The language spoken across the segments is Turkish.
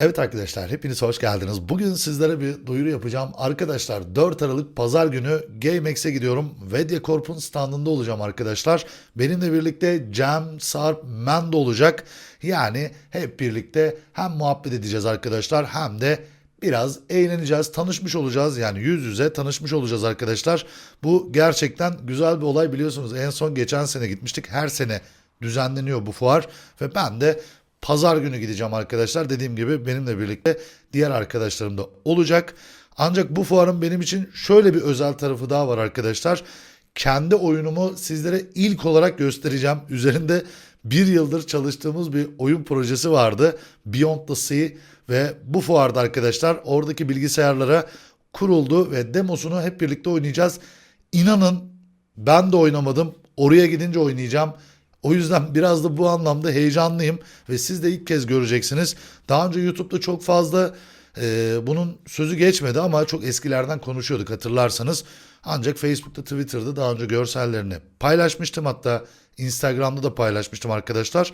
Evet arkadaşlar hepiniz hoş geldiniz. Bugün sizlere bir duyuru yapacağım. Arkadaşlar 4 Aralık Pazar günü GameX'e gidiyorum. Vedya Corp'un standında olacağım arkadaşlar. Benimle birlikte Cem, Sarp, Mendo olacak. Yani hep birlikte hem muhabbet edeceğiz arkadaşlar hem de biraz eğleneceğiz, tanışmış olacağız. Yani yüz yüze tanışmış olacağız arkadaşlar. Bu gerçekten güzel bir olay biliyorsunuz. En son geçen sene gitmiştik. Her sene düzenleniyor bu fuar ve ben de Pazar günü gideceğim arkadaşlar. Dediğim gibi benimle birlikte diğer arkadaşlarım da olacak. Ancak bu fuarın benim için şöyle bir özel tarafı daha var arkadaşlar. Kendi oyunumu sizlere ilk olarak göstereceğim. Üzerinde bir yıldır çalıştığımız bir oyun projesi vardı. Beyond the Sea ve bu fuarda arkadaşlar oradaki bilgisayarlara kuruldu ve demosunu hep birlikte oynayacağız. İnanın ben de oynamadım. Oraya gidince oynayacağım. O yüzden biraz da bu anlamda heyecanlıyım ve siz de ilk kez göreceksiniz. Daha önce YouTube'da çok fazla e, bunun sözü geçmedi ama çok eskilerden konuşuyorduk hatırlarsanız. Ancak Facebook'ta, Twitter'da daha önce görsellerini paylaşmıştım. Hatta Instagram'da da paylaşmıştım arkadaşlar.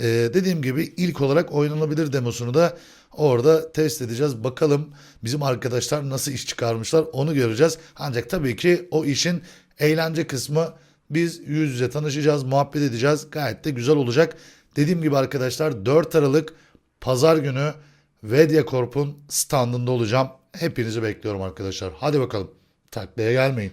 E, dediğim gibi ilk olarak oynanabilir demosunu da orada test edeceğiz. Bakalım bizim arkadaşlar nasıl iş çıkarmışlar onu göreceğiz. Ancak tabii ki o işin eğlence kısmı biz yüz yüze tanışacağız, muhabbet edeceğiz. Gayet de güzel olacak. Dediğim gibi arkadaşlar 4 Aralık Pazar günü Vedya Corp'un standında olacağım. Hepinizi bekliyorum arkadaşlar. Hadi bakalım. Taklaya gelmeyin.